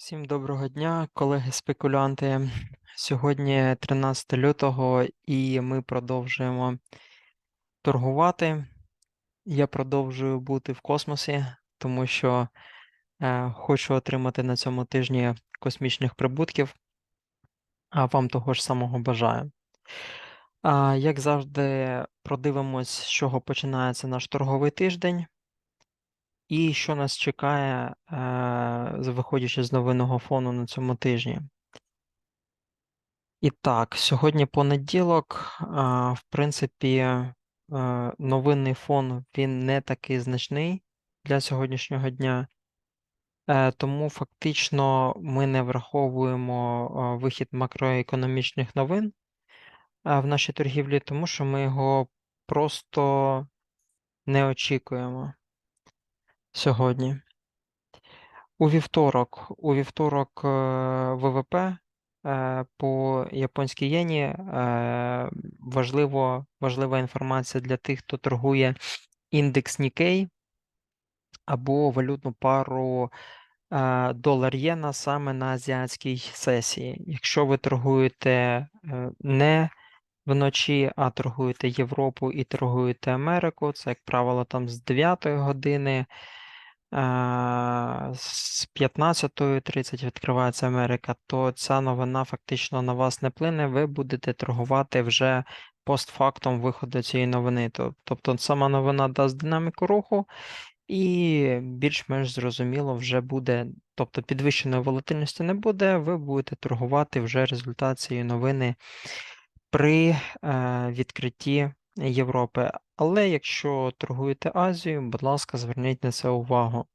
Всім доброго дня, колеги-спекулянти. Сьогодні 13 лютого, і ми продовжуємо торгувати. Я продовжую бути в космосі, тому що е, хочу отримати на цьому тижні космічних прибутків, а вам того ж самого бажаю. А, як завжди, продивимось, з чого починається наш торговий тиждень. І що нас чекає, е, виходячи з новинного фону на цьому тижні. І так, сьогодні понеділок, в принципі, е, новинний фон він не такий значний для сьогоднішнього дня, Е, тому фактично ми не враховуємо е, вихід макроекономічних новин е, в нашій торгівлі, тому що ми його просто не очікуємо сьогодні. У вівторок, у вівторок е, ВВП е, по японській єні е, важливо, важлива інформація для тих, хто торгує індекс Nikkei або валютну пару е, долар-єна саме на азіатській сесії. Якщо ви торгуєте не вночі, а торгуєте Європу і торгуєте Америку, це, як правило, там з 9 години. З 15.30 відкривається Америка, то ця новина фактично на вас не плине, ви будете торгувати вже постфактом виходу цієї новини. Тобто сама новина дасть динаміку руху, і більш-менш зрозуміло вже буде, тобто підвищеної волатильності не буде, ви будете торгувати вже результат цієї новини при е, відкритті Європи. Але якщо торгуєте Азією, будь ласка, зверніть на це увагу.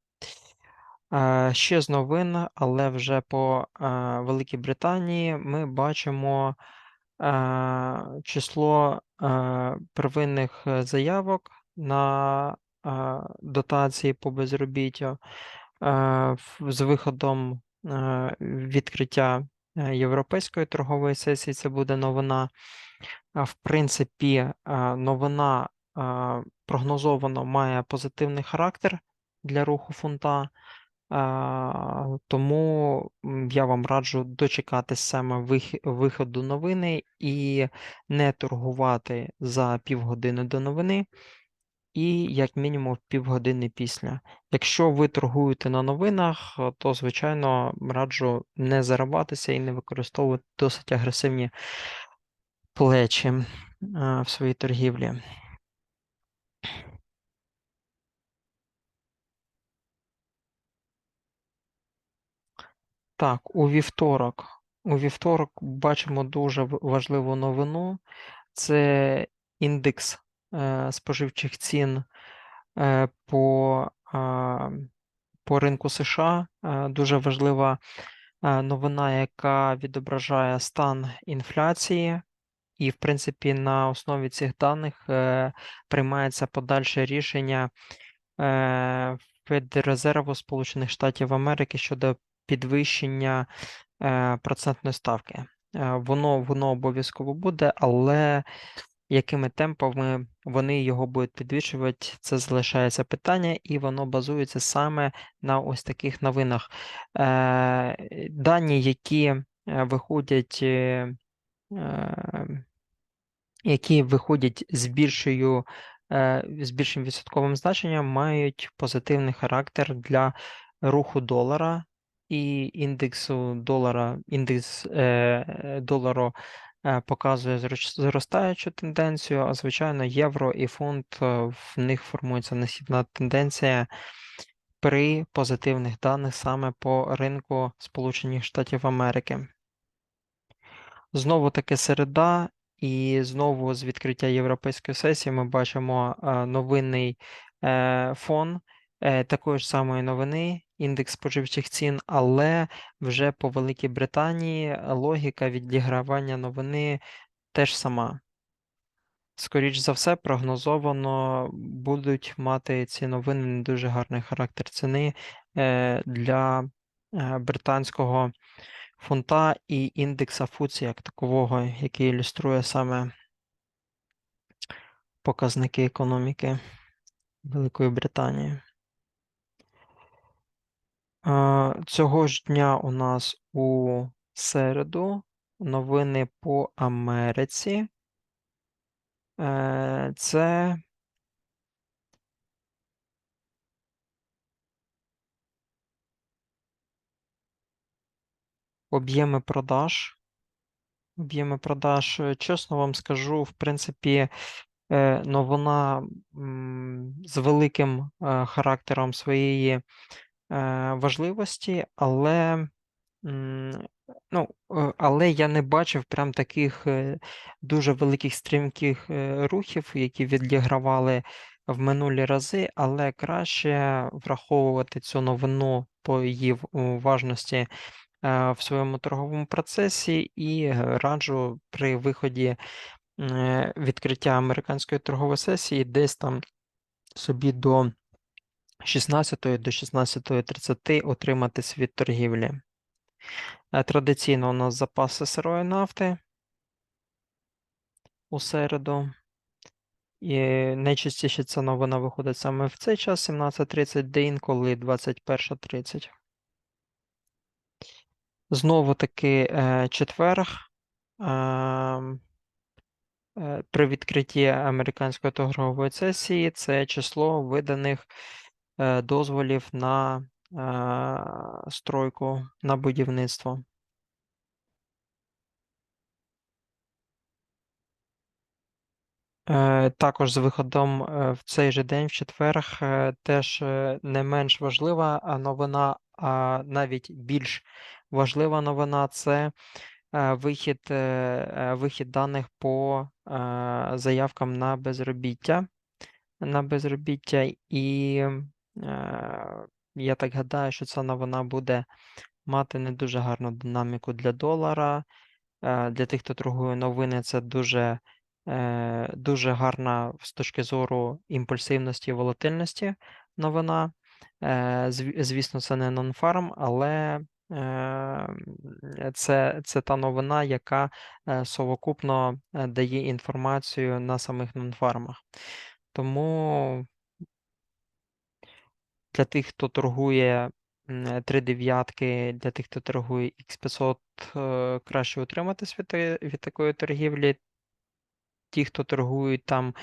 Е, Ще з новин, але вже по е, Великій Британії ми бачимо е, число первинних заявок на дотації по безробіттю з виходом відкриття Європейської торгової сесії. Це буде новина. В принципі, е, новина е, прогнозовано має позитивний характер для руху фунта. Тому я вам раджу дочекатись саме виходу новини і не торгувати за півгодини до новини, і як мінімум півгодини після. Якщо ви торгуєте на новинах, е, то звичайно раджу не зарабатися і не використовувати досить агресивні плечі е, в своїй торгівлі. Так, у вівторок. У вівторок бачимо дуже важливу новину. Це індекс споживчих цін е, по, по ринку США. Е, дуже важлива е, новина, яка відображає стан інфляції. І, в принципі, на основі цих даних е, приймається подальше рішення е, Федрезерву Сполучених Штатів Америки щодо підвищення е, процентної ставки. Е, Воно, воно обов'язково буде, але якими темпами вони його будуть підвищувати, це залишається питання, і воно базується саме на ось таких новинах. Е, Дані, які е, виходять. е, які виходять з більшою, з більшим відсотковим значенням, мають позитивний характер для руху долара і індексу долара, індекс долару показує зроч- зростаючу тенденцію, а звичайно, євро і фунт е, в них формується насібна тенденція при позитивних даних саме по ринку Сполучених Штатів Америки. Знову таки середа, і знову з відкриття європейської сесії ми бачимо е, новинний е, фон е, такої ж самої новини, індекс споживчих цін, але вже по Великій Британії логіка відігравання новини теж сама. Скоріш за все, прогнозовано будуть мати ці новини не дуже гарний характер ціни е, для е, британського фунта і індекса FTSE як такового, який ілюструє саме показники економіки Великої Британії. Цього ж дня у нас у середу новини по Америці. Е, Це об'єми продаж. Об'єми продаж, е, чесно вам скажу, в принципі, е, новина з великим характером своєї важливості, але, ну, е, але я не бачив прям таких е, дуже великих стрімких е, рухів, які відігравали в минулі рази, але краще враховувати цю новину по її важності е, в своєму торговому процесі. І е, раджу при виході е, відкриття американської торгової сесії десь там собі до 16 до 16.30 отримати світ торгівлі. Е, Традиційно у нас запаси сирої нафти у середу. І найчастіше ця новина виходить саме в цей час, 17.30, де інколи 21.30. Знову таки е, четверг. ем, е, При відкритті американської торгової сесії це число виданих е, дозволів на е, стройку на будівництво. Е, Також з виходом е, в цей же день, в четверг, е, теж е, не менш важлива новина, а навіть більш важлива новина це е, вихід, е, е, вихід даних по е, заявкам на безробіття. На безробіття, і е, я так гадаю, що ця новина буде мати не дуже гарну динаміку для долара. Е, Для тих, хто торгує новини, це дуже, е, дуже гарна з точки зору імпульсивності і волатильності новина. Е, Звісно, це не нонфарм, але е, це, це та новина, яка е, совокупно е, дає інформацію на самих нонфармах. Тому для тих, хто торгує м, три дев'ятки, для тих, хто торгує X500, е, краще утриматись від, від такої торгівлі. Ті, хто торгують там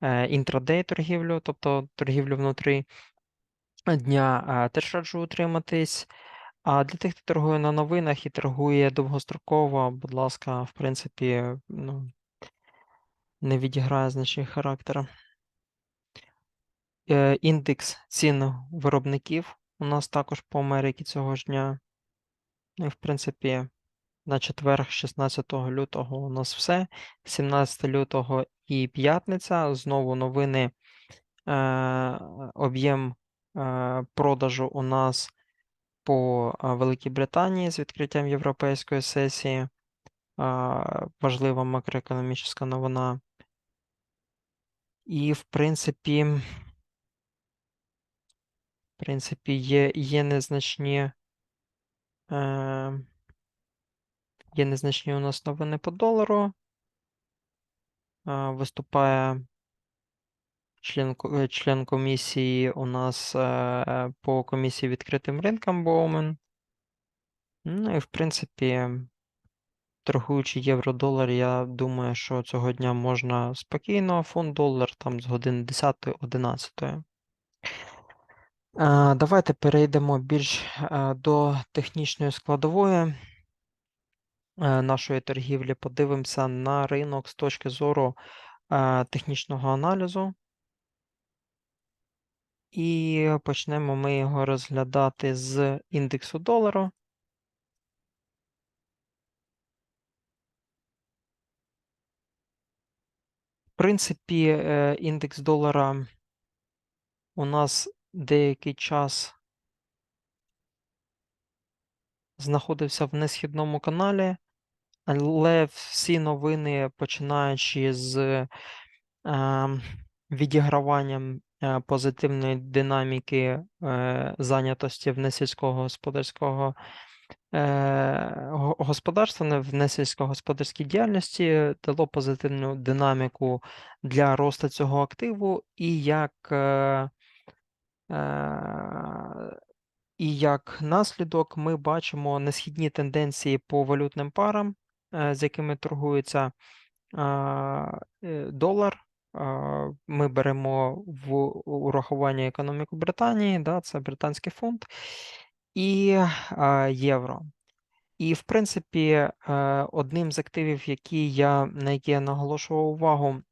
е, інтрадей торгівлю, тобто торгівлю внутрі дня, е, теж раджу утриматись. А для тих, хто торгує на новинах і торгує довгостроково, будь ласка, в принципі, ну, не відіграє значний характер. Е, Індекс цін виробників у нас також по Америці цього ж дня. І, в принципі, на четверг, 16 лютого, у нас все. 17 лютого і п'ятниця. Знову новини. Е, Об'єм е, продажу у нас по Великій Британії з відкриттям європейської сесії. Важлива макроекономічна новина. І, в принципі, в принципі, є, є незначні. Е, Є незначні у нас новини по долару. Е, Виступає член, е, член комісії у нас е, по комісії відкритим ринкам Боумен. Ну і в принципі, торгуючи євро-долар, я думаю, що цього дня можна спокійно фунт-долар там з години 10-11. Давайте перейдемо більш до технічної складової е, нашої торгівлі. Подивимося на ринок з точки зору е, технічного аналізу. І почнемо ми його розглядати з індексу долару. В принципі, е, індекс долара у нас деякий час знаходився в несхідному каналі, але всі новини, починаючи з е, відіграванням е, позитивної динаміки е, зайнятості в несільськогосподарського е, господарства, не в несільськогосподарській діяльності, дало позитивну динаміку для росту цього активу, і як І як наслідок ми бачимо несхідні тенденції по валютним парам, е, з якими торгується е, долар. Ми беремо в урахування економіку Британії, да, це британський фунт, і євро. І, в принципі, е, одним з активів, які я, на які я наголошував увагу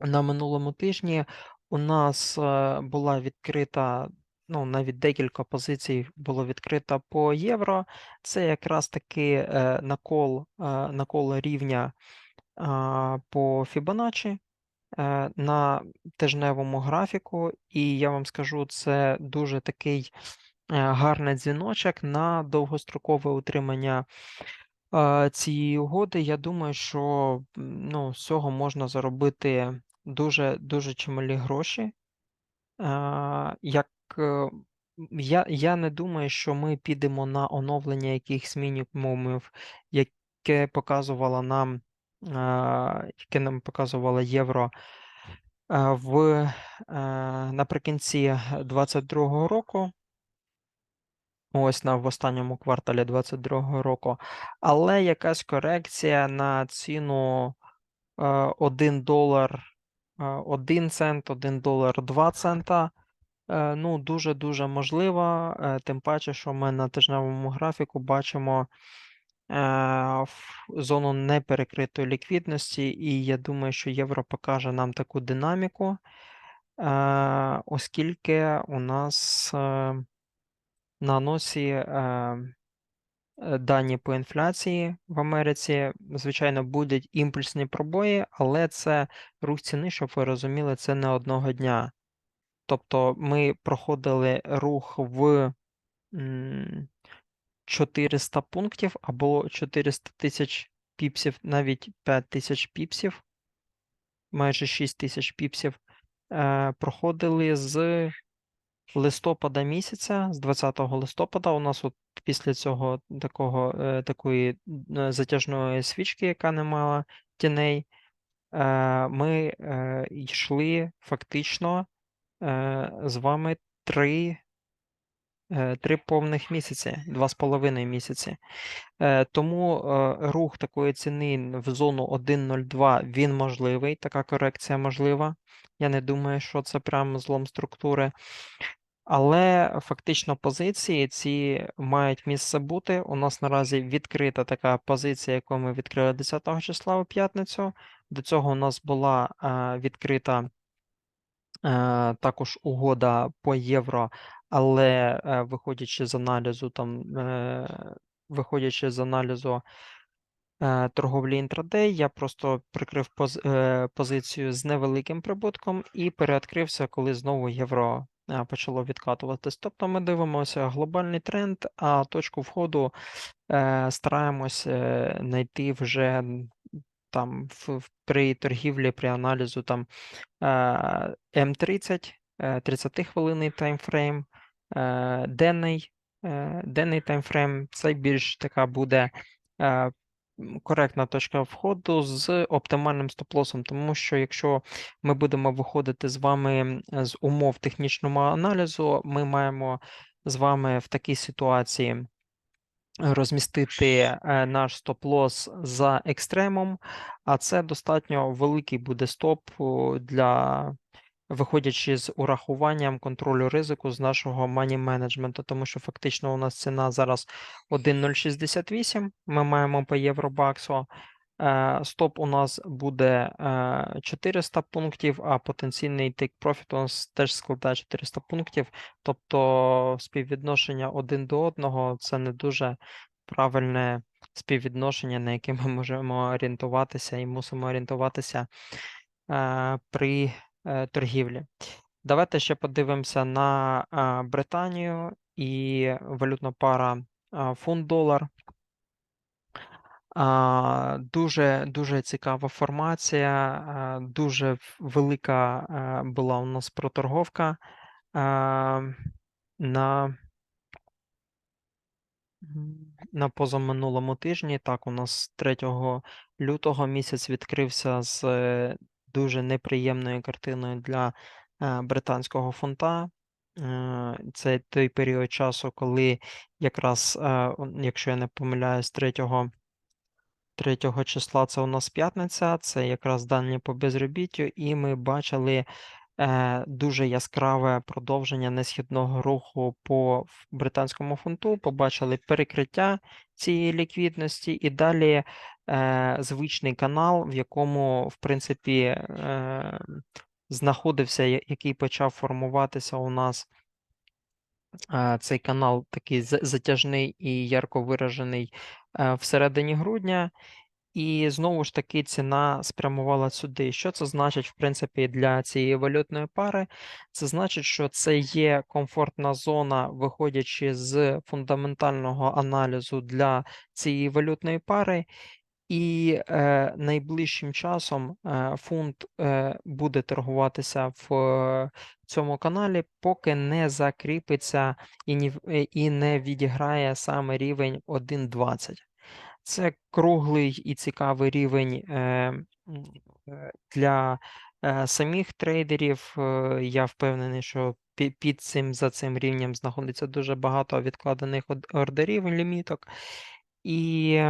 на минулому тижні, у нас е, була відкрита, ну, навіть декілька позицій було відкрито по євро. Це якраз таки е, накол, накол рівня по Fibonacci на тижневому графіку, і я вам скажу, це дуже такий гарний дзвіночок на довгострокове утримання цієї угоди. Я думаю, що ну, з цього можна заробити дуже дуже чималі гроші. Як е, я я не думаю, що ми підемо на оновлення якихось мінімумів, яке показувала нам, яке нам показувало євро в наприкінці 2022 року. Ось на в останньому кварталі 2022 року. Але якась корекція на ціну 1 долар 1 цент, 1 долар 2 цента. Е, ну, дуже-дуже можлива. Е, тим паче, що ми на тижневому графіку бачимо е, зону неперекритої ліквідності, і я думаю, що євро покаже нам таку динаміку, оскільки у нас на носі дані по інфляції в Америці, звичайно, будуть імпульсні пробої, але це рух ціни, щоб ви розуміли, це не одного дня. Тобто ми проходили рух в 400 пунктів або 400 тисяч піпсів, навіть 5 тисяч піпсів, майже 6 тисяч піпсів, е, проходили з листопада місяця, з 20 листопада, у нас от після цього такого, е, такої е, затяжної свічки, яка не мала тіней, ми йшли фактично з вами три Е, три повних місяці, два з половиною місяці. Е, тому е, рух такої ціни в зону 1.02 він можливий, така корекція можлива. Я не думаю, що це прямо злом структури. Але фактично позиції ці мають місце бути. У нас наразі відкрита така позиція, яку ми відкрили 10 числа у п'ятницю. До цього у нас була відкрита також угода по євро але е, виходячи з аналізу, там, е, виходячи з аналізу е, торговлі інтрадей, я просто прикрив поз, позицію з невеликим прибутком і переоткрився, коли знову євро почало відкатуватись. Тобто ми дивимося глобальний тренд, а точку входу стараємось знайти вже там в, при торгівлі, при аналізу там М30, 30-хвилинний таймфрейм, Е, денний е, денний таймфрейм, це більш така буде е, коректна точка входу з оптимальним стоп-лосом, тому що якщо ми будемо виходити з вами з умов технічного аналізу, ми маємо з вами в такій ситуації. Розмістити наш стоп-лос за екстремом, а це достатньо великий буде стоп для виходячи з урахуванням контролю ризику з нашого мані менеджменту, тому що фактично у нас ціна зараз 1,068. Ми маємо по євробаксу. Е, стоп у нас буде 400 е, пунктів, а потенційний take profit у нас теж складає 400 пунктів. Тобто співвідношення один до одного це не дуже правильне співвідношення, на яке ми можемо орієнтуватися і мусимо орієнтуватися е, при торгівлі. Давайте ще подивимося на Британію і валютна пара фунт-долар. Дуже дуже цікава формація, дуже велика була у нас проторговка на на позаминулому тижні. Так, у нас 3 лютого місяць відкрився з дуже неприємною картиною для е, британського фунта. Е, Це той період часу, коли якраз, е, якщо я не помиляюсь, 3, 3 числа це у нас п'ятниця, це якраз дані по безробіттю, і ми бачили дуже яскраве продовження несхідного руху по британському фунту. Побачили перекриття цієї ліквідності, і далі е, звичний канал, в якому, в принципі, е, знаходився, який почав формуватися у нас. е, Цей канал такий затяжний і ярко виражений е, всередині грудня. І знову ж таки ціна спрямувала сюди. Що це значить, в принципі, для цієї валютної пари? Це значить, що це є комфортна зона, виходячи з фундаментального аналізу для цієї валютної пари, і е, найближчим часом е, фунт е, буде торгуватися в е, цьому каналі, поки не закріпиться і, ні, е, і не відіграє саме рівень 1.20. Це круглий і цікавий рівень е, е, для е, самих трейдерів. Я впевнений, що під цим за цим рівнем знаходиться дуже багато відкладених ордерів, ліміток. І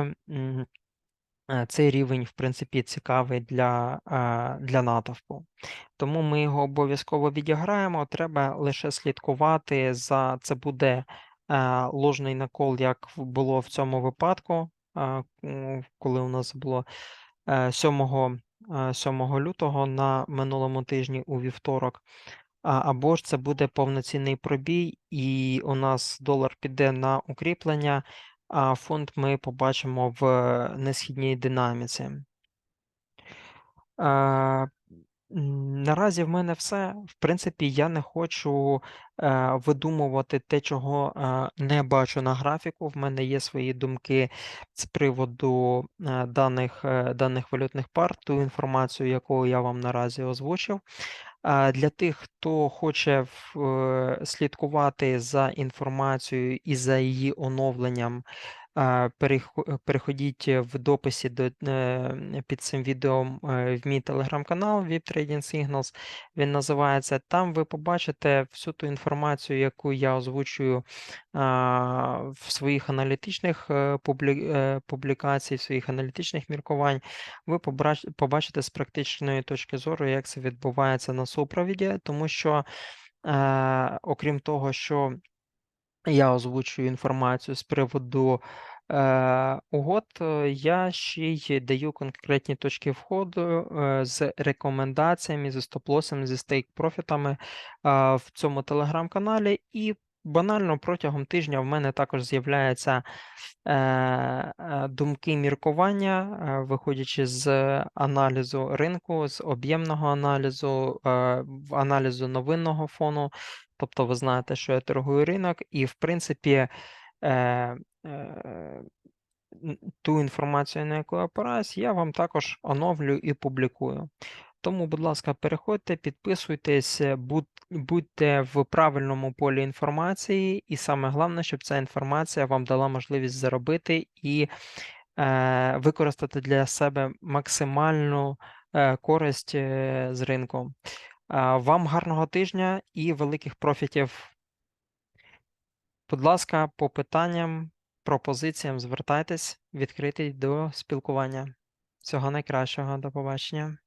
цей рівень, в принципі, цікавий для, для натовпу. Тому ми його обов'язково відіграємо. Треба лише слідкувати за це буде ложний накол, як було в цьому випадку, коли у нас було е, 7, е, 7 лютого на минулому тижні у вівторок. Або ж це буде повноцінний пробій, і у нас долар піде на укріплення, а фунт ми побачимо в е, несхідній динаміці. Е, Наразі в мене все. В принципі, я не хочу е, видумувати те, чого е, не бачу на графіку. В мене є свої думки з приводу е, даних, е, даних валютних пар, ту інформацію, яку я вам наразі озвучив. А Для тих, хто хоче в- е, слідкувати за інформацією і за її оновленням, переходіть в дописі до, е, під цим відео е, в мій телеграм-канал VIP Trading Signals. Він називається. Там ви побачите всю ту інформацію, яку я озвучую в своїх аналітичних е, е, публікацій, в своїх аналітичних міркувань. Ви побачите з практичної точки зору, як це відбувається на супровіді, тому що, е, окрім того, що я озвучую інформацію з приводу е, угод, е, я ще й даю конкретні точки входу е, з рекомендаціями, зі стоп-лосами, зі стейк-профітами е, в цьому телеграм-каналі. І банально протягом тижня в мене також з'являються е, е, думки міркування, е, виходячи з аналізу ринку, з об'ємного аналізу, аналізу новинного фону. Тобто ви знаєте, що я торгую ринок, і в принципі ту інформацію, на яку я опираюсь, я вам також оновлюю і публікую. Тому, будь ласка, переходьте, підписуйтесь, е, будьте в правильному полі інформації, і саме головне, щоб ця інформація вам дала можливість заробити і е, використати для себе максимальну е, користь е, з ринку. Е, Вам гарного тижня і великих профітів. Будь ласка, по питанням, пропозиціям звертайтесь, відкритий до спілкування. Всього найкращого, до побачення.